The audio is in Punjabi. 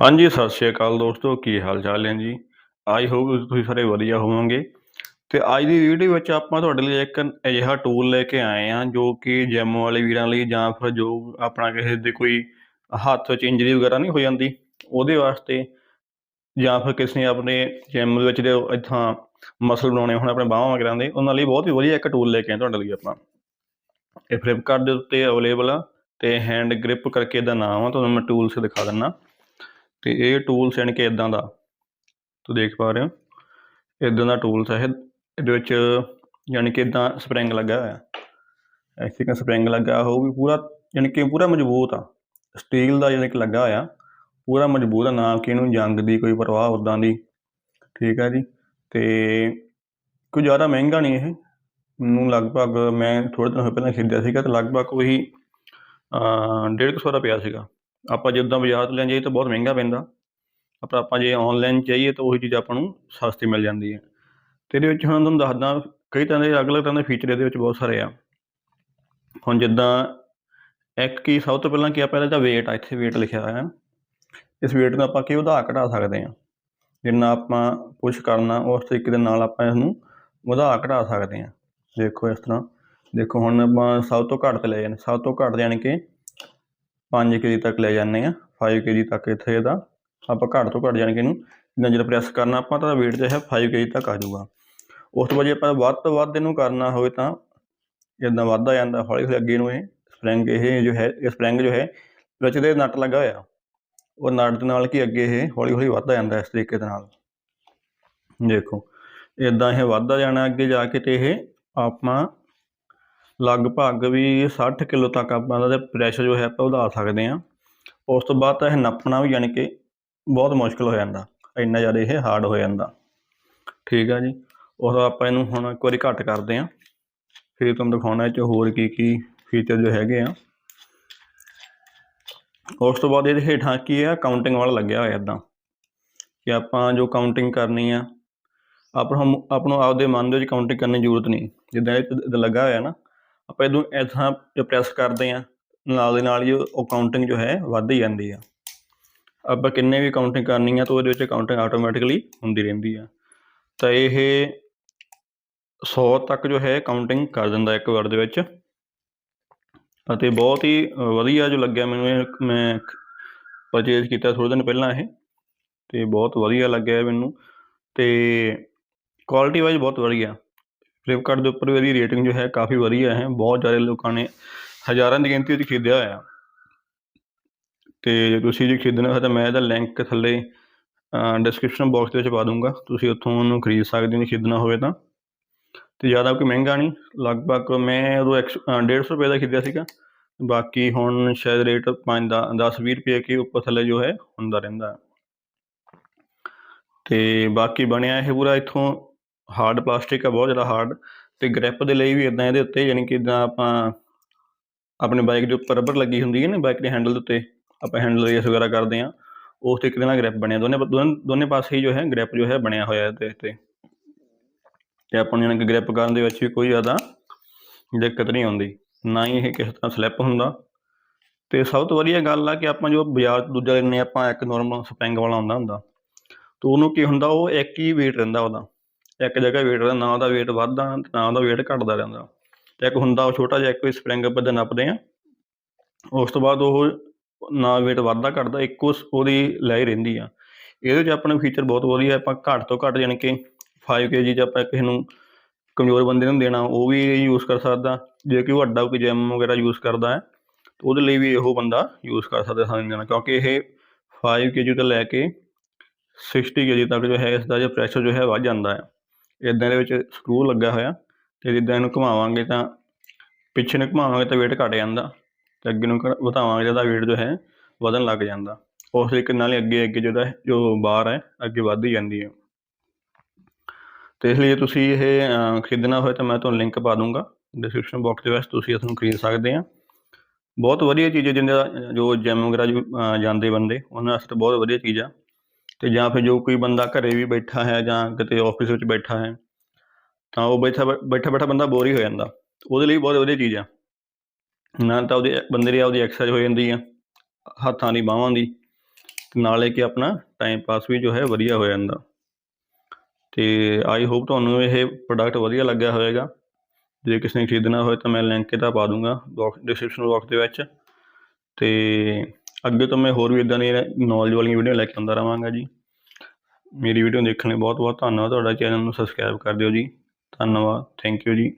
ਹਾਂਜੀ, ਸਤਿ ਸ਼੍ਰੀ ਅਕਾਲ ਦੋਸਤੋ, ਕੀ ਹਾਲ ਚਾਲ ਹੈ ਜੀ? ਆਈ ਹੋਪ ਤੁਸੀਂ ਸਾਰੇ ਵਧੀਆ ਹੋਵੋਗੇ। ਤੇ ਅੱਜ ਦੀ ਵੀਡੀਓ ਵਿੱਚ ਆਪਾਂ ਤੁਹਾਡੇ ਲਈ ਇੱਕ ਅਜਿਹਾ ਟੂਲ ਲੈ ਕੇ ਆਏ ਹਾਂ, ਜੋ ਕਿ ਜਿਮ ਵਾਲੇ ਵੀਰਾਂ ਲਈ ਜਾਂ ਫਿਰ ਜੋ ਆਪਣਾ ਕਿਸੇ ਦੇ ਕੋਈ ਹੱਥ 'ਚ ਇੰਜਰੀ ਵਗੈਰਾ ਨਹੀਂ ਹੋ ਜਾਂਦੀ, ਉਹਦੇ ਵਾਸਤੇ ਜਾਂ ਫਿਰ ਕਿਸੇ ਨੇ ਆਪਣੇ ਜਿਮ ਦੇ ਵਿੱਚ ਦੇ ਇੱਥਾਂ ਮਸਲ ਬਣਾਉਣੇ ਹੋਣ, ਆਪਣੇ ਬਾਹਾਂ ਵਗੈਰਾ ਦੇ, ਉਹਨਾਂ ਲਈ ਬਹੁਤ ਹੀ ਵਧੀਆ ਇੱਕ ਟੂਲ ਲੈ ਕੇ ਆਏ ਤੁਹਾਡੇ ਲਈ ਆਪਾਂ। ਇਹ ਫਲਿੱਪਕਾਰਟ ਦੇ ਉੱਤੇ ਅਵੇਲੇਬਲ ਆ, ਤੇ ਹੈਂਡ ਗ੍ਰਿਪ ਕਰਕੇ ਇਹਦਾ ਨਾਮ ਆ, ਤੁਹਾਨੂੰ ਮੈਂ ਟੂਲਸ ਦਿਖਾ ਦਿੰਦਾ। ਤੇ ਇਹ ਟੂਲਸ ਯਾਨੀ ਕਿ ਇਦਾਂ ਦਾ ਤੁਸੀਂ ਦੇਖ ਪਾ ਰਹੇ ਹੋ ਇਦਾਂ ਦਾ ਟੂਲਸ ਹੈ ਇਹਦੇ ਵਿੱਚ ਯਾਨੀ ਕਿ ਇਦਾਂ ਸਪਰਿੰਗ ਲੱਗਾ ਹੋਇਆ। ਐਸੇ ਕਿ ਸਪਰਿੰਗ ਲੱਗਾ ਉਹ ਵੀ ਪੂਰਾ ਯਾਨੀ ਕਿ ਪੂਰਾ ਮਜ਼ਬੂਤ ਆ। ਸਟੀਲ ਦਾ ਯਾਨੀ ਕਿ ਲੱਗਾ ਹੋਇਆ ਪੂਰਾ ਮਜ਼ਬੂਤ ਆ ਨਾ ਕਿ ਇਹਨੂੰ ਜੰਗ ਦੀ ਕੋਈ ਪਰਵਾਹ ਉਦਾਂ ਦੀ। ਠੀਕ ਹੈ ਜੀ ਤੇ ਕੋਈ ਜ਼ਿਆਦਾ ਮਹਿੰਗਾ ਨਹੀਂ ਇਹ। ਮੈਨੂੰ ਲਗਭਗ ਮੈਂ ਥੋੜ੍ਹੇ ਦਿਨ ਹੋਏ ਪਹਿਲਾਂ ਖਰੀਦਿਆ ਸੀਗਾ ਤੇ ਲਗਭਗ ਉਹੀ ਅਹ, ਡੇਢ ਕੁ ਸੌ ਦਾ ਪਿਆ ਸੀਗਾ। ਆਪਾਂ ਜੇ ਜਿੱਦਾਂ ਬਾਜ਼ਾਰ ਤੋਂ ਲੈਣ ਜਾਈਏ ਤਾਂ ਬਹੁਤ ਮਹਿੰਗਾ ਪੈਂਦਾ। ਪਰ ਆਪਾਂ ਜੇ ਆਨਲਾਈਨ ਚਾਹੀਏ ਤਾਂ ਉਹੀ ਚੀਜ਼ ਆਪਾਂ ਨੂੰ ਸਸਤੀ ਮਿਲ ਜਾਂਦੀ ਹੈ। ਤੇ ਇਹਦੇ ਵਿੱਚ ਹੁਣ ਤੁਹਾਨੂੰ ਦੱਸਦਾ, ਕਈ ਤਰ੍ਹਾਂ ਦੇ ਅਲੱਗ-ਅਲੱਗ ਤਰ੍ਹਾਂ ਦੇ ਫੀਚਰ ਇਹਦੇ ਵਿੱਚ ਬਹੁਤ ਸਾਰੇ ਆ। ਹੁਣ ਜਿੱਦਾਂ ਇੱਕ ਕੀ ਸਭ ਤੋਂ ਪਹਿਲਾਂ ਕੀ ਆਪਾਂ ਪਹਿਲਾਂ ਤਾਂ weight ਆ, ਇੱਥੇ weight ਲਿਖਿਆ ਹੋਇਆ। ਹੈ ਇਸ weight ਨੂੰ ਆਪਾਂ ਕੀ ਵਧਾ ਘਟਾ ਸਕਦੇ ਹਾਂ? ਜਿੰਨਾ ਆਪਾਂ ਪੁਸ਼ ਕਰਨਾ, ਉਸ ਤਰੀਕੇ ਦੇ ਨਾਲ ਆਪਾਂ ਇਸ ਨੂੰ ਵਧਾ ਘਟਾ ਸਕਦੇ ਹਾਂ। ਦੇਖੋ ਇਸ ਤਰ੍ਹਾਂ। ਦੇਖੋ ਹੁਣ ਆਪਾਂ ਸਭ ਤੋਂ ਘੱਟ ਤੇ ਲੈ ਜਾਂਦੇ ਸਭ ਤੋਂ ਘੱਟ ਯਾਨੀ ਕਿ 5 ਕੇਜੀ ਤੱਕ ਲੈ ਜਾਂਦੇ ਆ 5 ਕੇਜੀ ਤੱਕ ਇੱਥੇ ਇਹਦਾ। ਆਪਾਂ ਘੱਟ ਤੋਂ ਘੱਟ ਯਾਨੀ ਕਿ ਇਹਨੂੰ ਜਿੰਨਾ ਜਿਹੜਾ ਪ੍ਰੈਸ ਕਰਨਾ, ਆਪਾਂ ਤਾਂ weight ਜੋ ਹੈ 5 ਕੇਜੀ ਤੱਕ ਆ ਜਾਊਗਾ। ਉਸ ਤੋਂ ਬਾਅਦ ਜੇ ਆਪਾਂ ਵੱਧ ਤੋਂ ਵੱਧ ਇਹਨੂੰ ਕਰਨਾ ਹੋਵੇ ਤਾਂ ਇਦਾਂ ਵੱਧਦਾ ਜਾਂਦਾ, ਹੌਲੀ ਹੌਲੀ ਅੱਗੇ ਨੂੰ ਇਹ ਸਪਰਿੰਗ ਇਹ ਜੋ ਹੈ, ਇਹ ਸਪਰਿੰਗ ਜੋ ਹੈ, ਵਿੱਚ ਇਹਦੇ ਨਟ ਲੱਗਾ ਹੋਇਆ। ਉਹ ਨਟ ਦੇ ਨਾਲ ਕੀ ਅੱਗੇ ਇਹ ਹੌਲੀ ਹੌਲੀ ਵੱਧਦਾ ਜਾਂਦਾ ਇਸ ਤਰੀਕੇ ਦੇ ਨਾਲ। ਦੇਖੋ ਇਦਾਂ ਇਹ ਵੱਧਦਾ ਜਾਣਾ ਅੱਗੇ ਜਾ ਕੇ ਤੇ ਇਹ ਆਪਾਂ ਲਗਭਗ ਵੀ 60 ਕਿਲੋ ਤੱਕ ਆਪਾਂ ਦਾ ਪ੍ਰੈਸ਼ਰ ਜੋ ਹੈ ਆਪਾਂ ਵਧਾ ਸਕਦੇ ਹਾਂ। ਉਸ ਤੋਂ ਬਾਅਦ ਤਾਂ ਇਹ ਨੱਪਣਾ ਵੀ ਯਾਨੀ ਕਿ ਬਹੁਤ ਮੁਸ਼ਕਲ ਹੋ ਜਾਂਦਾ, ਇੰਨਾ ਜ਼ਿਆਦਾ ਇਹ ਹਾਰਡ ਹੋ ਜਾਂਦਾ। ਠੀਕ ਆ ਜੀ। ਉਸ ਤੋਂ ਆਪਾਂ ਇਹਨੂੰ ਹੁਣ ਇੱਕ ਵਾਰੀ ਘੱਟ ਕਰਦੇ ਹਾਂ। ਫਿਰ ਤੁਹਾਨੂੰ ਦਿਖਾਉਣਾ ਇਹ 'ਚ ਹੋਰ ਕੀ ਕੀ ਫੀਚਰ ਜੋ ਹੈਗੇ ਆ। ਉਸ ਤੋਂ ਬਾਅਦ ਇਹਦੇ ਹੇਠਾਂ ਕੀ ਆ ਕਾਊਂਟਿੰਗ ਵਾਲਾ ਲੱਗਿਆ ਹੋਇਆ ਇਦਾਂ ਕਿ ਆਪਾਂ ਜੋ ਕਾਊਂਟਿੰਗ ਕਰਨੀ ਆ, ਆਪਾਂ ਨੂੰ ਆਪਾਂ ਨੂੰ ਆਪਦੇ ਮਨ ਦੇ ਵਿੱਚ ਕਾਊਂਟਿੰਗ ਕਰਨ ਦੀ ਜ਼ਰੂਰਤ ਨਹੀਂ। ਜਿੱਦਾਂ ਇਹ ਲੱਗਾ ਹੋਇਆ ਨਾ ਆਪਾਂ ਇਹਨੂੰ ਇੱਥਾਂ ਪ੍ਰੈਸ ਕਰਦੇ ਆ ਨਾਲ ਦੇ ਨਾਲ ਹੀ ਉਹ ਕਾਊਂਟਿੰਗ ਜੋ ਹੈ ਵੱਧ ਹੀ ਜਾਂਦੀ ਆ। ਆਪਾਂ ਕਿੰਨੇ ਵੀ ਕਾਊਂਟਿੰਗ ਕਰਨੀ ਆ ਤਾਂ ਉਹਦੇ ਵਿੱਚ ਕਾਊਂਟਿੰਗ ਆਟੋਮੈਟਿਕਲੀ ਹੁੰਦੀ ਰਹਿੰਦੀ ਆ। ਤਾਂ ਇਹ 100 ਤੱਕ ਜੋ ਹੈ ਕਾਊਂਟਿੰਗ ਕਰ ਦਿੰਦਾ ਇੱਕ ਵਾਰ ਦੇ ਵਿੱਚ। ਅਤੇ ਬਹੁਤ ਹੀ ਵਧੀਆ ਜੋ ਲੱਗਿਆ ਮੈਨੂੰ ਇਹ, ਮੈਂ ਪਰਚੇਜ਼ ਕੀਤਾ ਥੋੜ੍ਹੇ ਦਿਨ ਪਹਿਲਾਂ ਇਹ, ਤੇ ਬਹੁਤ ਵਧੀਆ ਲੱਗਿਆ ਮੈਨੂੰ। ਤੇ ਕੁਆਲਿਟੀ ਵਾਈਜ਼ ਬਹੁਤ ਵਧੀਆ। ਫਲਿੱਪਕਾਰਟ ਦੇ ਉੱਪਰ ਵੀ ਇਹਦੀ ਰੇਟਿੰਗ ਜੋ ਹੈ ਕਾਫੀ ਵਧੀਆ ਹੈ, ਬਹੁਤ ਜ਼ਿਆਦਾ ਲੋਕਾਂ ਨੇ ਹਜ਼ਾਰਾਂ ਦੀ ਗਿਣਤੀ ਵਿੱਚ ਖਰੀਦਿਆ ਹੋਇਆ ਤੇ ਜੇ ਤੁਸੀਂ ਜੇ ਖਰੀਦਣਾ ਹੋਇਆ ਤਾਂ ਮੈਂ ਇਹਦਾ ਲਿੰਕ ਥੱਲੇ ਡਿਸਕ੍ਰਿਪਸ਼ਨ ਬਾਕਸ ਦੇ ਵਿੱਚ ਪਾ ਦੂੰਗਾ ਤੁਸੀਂ ਉੱਥੋਂ ਉਹਨੂੰ ਖਰੀਦ ਸਕਦੇ ਹੋ ਖਰੀਦਣਾ ਹੋਵੇ ਤਾਂ। ਤੇ ਜ਼ਿਆਦਾ ਕੋਈ ਮਹਿੰਗਾ ਨਹੀਂ, ਲਗਭਗ ਮੈਂ ਉਦੋਂ 150 ਰੁਪਏ ਦਾ ਖਰੀਦਿਆ ਸੀਗਾ। ਬਾਕੀ ਹੁਣ ਸ਼ਾਇਦ ਰੇਟ 5 ਦਾ 10 20 ਰੁਪਏ ਕੇ ਉੱਪਰ ਥੱਲੇ ਜੋ ਹੈ, ਹੁੰਦਾ ਰਹਿੰਦਾ ਤੇ ਬਾਕੀ ਬਣਿਆ ਇਹ ਪੂਰਾ ਇੱਥੋਂ ਹਾਰਡ ਪਲਾਸਟਿਕ ਆ, ਬਹੁਤ ਜ਼ਿਆਦਾ ਹਾਰਡ ਤੇ ਗ੍ਰਿਪ ਦੇ ਲਈ ਵੀ ਇਦਾਂ ਇਹਦੇ ਉੱਤੇ ਯਾਨੀ ਕਿ ਇਦਾਂ ਆਪਾਂ ਆਪਣੇ ਬਾਈਕ ਦੇ ਉੱਪਰ ਰਬੜ ਲੱਗੀ ਹੁੰਦੀ ਹੈ ਨਾ ਬਾਈਕ ਦੇ ਹੈਂਡਲ ਦੇ ਉੱਤੇ, ਆਪਾਂ ਹੈਂਡਲ ਰੇਸ ਵਗੈਰਾ ਕਰਦੇ ਆ ਉਸ ਤਰੀਕੇ ਦੇ ਨਾਲ ਗ੍ਰਿਪ ਬਣਿਆ, ਦੋਨੇ ਦੋਨੇ ਦੋਨੇ ਪਾਸੇ ਹੀ ਜੋ ਹੈ ਗ੍ਰਿਪ ਜੋ ਹੈ ਬਣਿਆ ਹੋਇਆ ਇਹਦੇ ਤੇ ਤੇ ਆਪਾਂ ਨੂੰ ਯਾਨੀ ਕਿ ਗ੍ਰਿਪ ਕਰਨ ਦੇ ਵਿੱਚ ਵੀ ਕੋਈ ਜ਼ਿਆਦਾ ਦਿੱਕਤ ਨਹੀਂ ਆਉਂਦੀ, ਨਾ ਹੀ ਇਹ ਕਿਸੇ ਤਰ੍ਹਾਂ ਸਲਿੱਪ ਹੁੰਦਾ। ਤੇ ਸਭ ਤੋਂ ਵਧੀਆ ਗੱਲ ਆ ਕਿ ਆਪਾਂ ਜੋ ਬਾਜ਼ਾਰ ਦੂਜਾ ਲੈਂਦੇ ਆਪਾਂ ਇੱਕ ਨਾਰਮਲ ਸਪਰਿੰਗ ਵਾਲਾ ਹੁੰਦਾ ਹੁੰਦਾ, ਤੇ ਉਹਨੂੰ ਕੀ ਹੁੰਦਾ, ਉਹ ਇੱਕ ਹੀ weight ਰਹਿੰਦਾ ਉਹਦਾ। ਇੱਕ ਜਗ੍ਹਾ weight ਰਹਿੰਦਾ ਨਾ ਉਹਦਾ weight ਵੱਧਦਾ ਤੇ ਨਾ ਉਹਦਾ weight ਘਟਦਾ ਰਹਿੰਦਾ। ਤੇ ਇੱਕ ਹੁੰਦਾ ਉਹ ਛੋਟਾ ਜਿਹਾ ਕੋਈ ਸਪਰਿੰਗ ਆਪਾਂ ਜਦ ਨੱਪਦੇ ਆ। ਉਸ ਤੋਂ ਬਾਅਦ ਉਹ ਨਾ weight ਵੱਧਦਾ, ਘਟਦਾ, ਇੱਕੋ ਸ- ਉਹਦੀ ਲੈ ਹੀ ਰਹਿੰਦੀ ਆ। ਇਹਦੇ 'ਚ ਆਪਣੇ ਫੀਚਰ ਬਹੁਤ ਵਧੀਆ, ਆਪਾਂ ਘੱਟ ਤੋਂ ਘੱਟ ਯਾਨੀ ਕਿ 5 kg 'ਚ ਆਪਾਂ ਕਿਸੇ ਨੂੰ ਕਮਜ਼ੋਰ ਬੰਦੇ ਨੂੰ ਦੇਣਾ, ਉਹ ਵੀ ਯੂਜ਼ ਕਰ ਸਕਦਾ। ਜੇ ਕਿ ਵੱਡਾ ਕੋਈ ਜਿਮ ਵਗੈਰਾ ਯੂਜ਼ ਕਰਦਾ ਹੈ, ਤਾਂ ਉਹਦੇ ਲਈ ਵੀ ਇਹੋ ਬੰਦਾ ਯੂਜ਼ ਕਰ ਸਕਦਾ ਸਾਨੂੰ ਦੇਣਾ ਕਿਉਂਕਿ ਇਹ 5 kg ਤੋਂ ਲੈ ਕੇ 60 kg ਤੱਕ ਜੋ ਹੈ ਇਸ ਦਾ ਜੋ ਪ੍ਰੈਸ਼ਰ ਜੋ ਹੈ, ਵੱਧ ਜਾਂਦਾ ਹੈ। ਇਦਾਂ ਦੇ ਵਿੱਚ ਸਕਰੂ ਲੱਗਾ ਹੋਇਆ ਤੇ ਜਿੱਦਾਂ ਇਹਨੂੰ ਘੁਮਾਵਾਂਗੇ ਤਾਂ ਪਿੱਛੇ ਨੂੰ ਘੁਮਾਵਾਂਗੇ ਤਾਂ weight ਘਟ ਜਾਂਦਾ ਤੇ ਅੱਗੇ ਨੂੰ ਘ- ਵਧਾਵਾਂਗੇ ਤਾਂ weight ਜੋ ਹੈ ਵਧਣ ਲੱਗ ਜਾਂਦਾ। ਉਸ ਤਰੀਕੇ ਨਾਲ ਹੀ ਅੱਗੇ ਅੱਗੇ ਜਿਹੜਾ ਜੋ ਬਾਰ ਹੈ ਅੱਗੇ ਵੱਧਦੀ ਜਾਂਦੀ ਹੈ। ਤੇ ਇਸ ਲਈ ਜੇ ਤੁਸੀਂ ਇਹ ਖਰੀਦਣਾ ਹੋਵੇ ਤਾਂ ਮੈਂ ਤੁਹਾਨੂੰ ਲਿੰਕ ਪਾ ਦੂੰਗਾ। ਡਿਸਕ੍ਰਿਪਸ਼ਨ ਬਾਕਸ ਦੇ ਵਿੱਚ ਤੁਸੀਂ ਇਸ ਨੂੰ ਖਰੀਦ ਸਕਦੇ ਆ। ਬਹੁਤ ਵਧੀਆ ਚੀਜ਼ ਹੈ ਜਿਹਦਾ ਜੋ ਜਿਮ ਵਗੈਰਾ ਜੋ, ਜਾਂਦੇ ਬੰਦੇ ਉਹਨਾਂ ਵਾਸਤੇ ਬਹੁਤ ਵਧੀਆ ਚੀਜ਼ ਆ। ਤੇ ਜਾਂ ਫਿਰ ਜੋ ਕੋਈ ਬੰਦਾ ਘਰੇ ਵੀ ਬੈਠਾ ਹੈ ਜਾਂ ਕਿਤੇ ਆਫਿਸ ਵਿੱਚ ਬੈਠਾ ਹੈ, ਤਾਂ ਉਹ ਬੈਠਾ ਬੈਠਾ ਬੈਠਾ ਬੰਦਾ ਬੋਰ ਹੀ ਹੋ ਜਾਂਦਾ। ਉਹਦੇ ਲਈ ਬਹੁਤ ਵਧੀਆ ਚੀਜ਼ ਆ। ਨਾ ਤਾਂ ਉਹਦੇ ਬੰਦੇ ਦੀ ਆਪਦੀ ਐਕਸਰਸਾਈਜ਼ ਹੋ ਜਾਂਦੀ ਆ, ਹੱਥਾਂ ਦੀ, ਬਾਹਾਂ ਦੀ, ਤੇ ਨਾਲੇ ਕਿ ਆਪਣਾ ਟਾਈਮ ਪਾਸ ਵੀ ਜੋ ਹੈ ਵਧੀਆ ਹੋ ਜਾਂਦਾ। ਤੇ ਆਈ ਹੋਪ ਤੁਹਾਨੂੰ ਇਹ ਪ੍ਰੋਡਕਟ ਵਧੀਆ ਲੱਗਿਆ ਹੋਵੇਗਾ। ਜੇ ਕਿਸੇ ਨੇ ਖਰੀਦਣਾ ਹੋਵੇ ਤਾਂ ਮੈਂ ਲਿੰਕ ਇਹਦਾ ਪਾ ਦੂੰਗਾ ਬਾਕਸ ਡਿਸਕ੍ਰਿਪਸ਼ਨ ਬਾਕਸ ਦੇ ਵਿੱਚ। ਤੇ ਅੱਗੇ ਤੋਂ ਮੈਂ ਹੋਰ ਵੀ ਇਦਾਂ ਦੀਆਂ ਨੌਲੇਜ ਵਾਲੀਆਂ ਵੀਡੀਓ ਲੈ ਕੇ ਆਉਂਦਾ ਰਹਾਂਗਾ ਜੀ। ਮੇਰੀ ਵੀਡੀਓ ਦੇਖਣ ਲਈ ਬਹੁਤ ਬਹੁਤ ਧੰਨਵਾਦ। ਤੁਹਾਡਾ ਚੈਨਲ ਨੂੰ ਸਬਸਕ੍ਰਾਈਬ ਕਰ ਦਿਓ ਜੀ। ਧੰਨਵਾਦ। ਥੈਂਕ ਯੂ ਜੀ।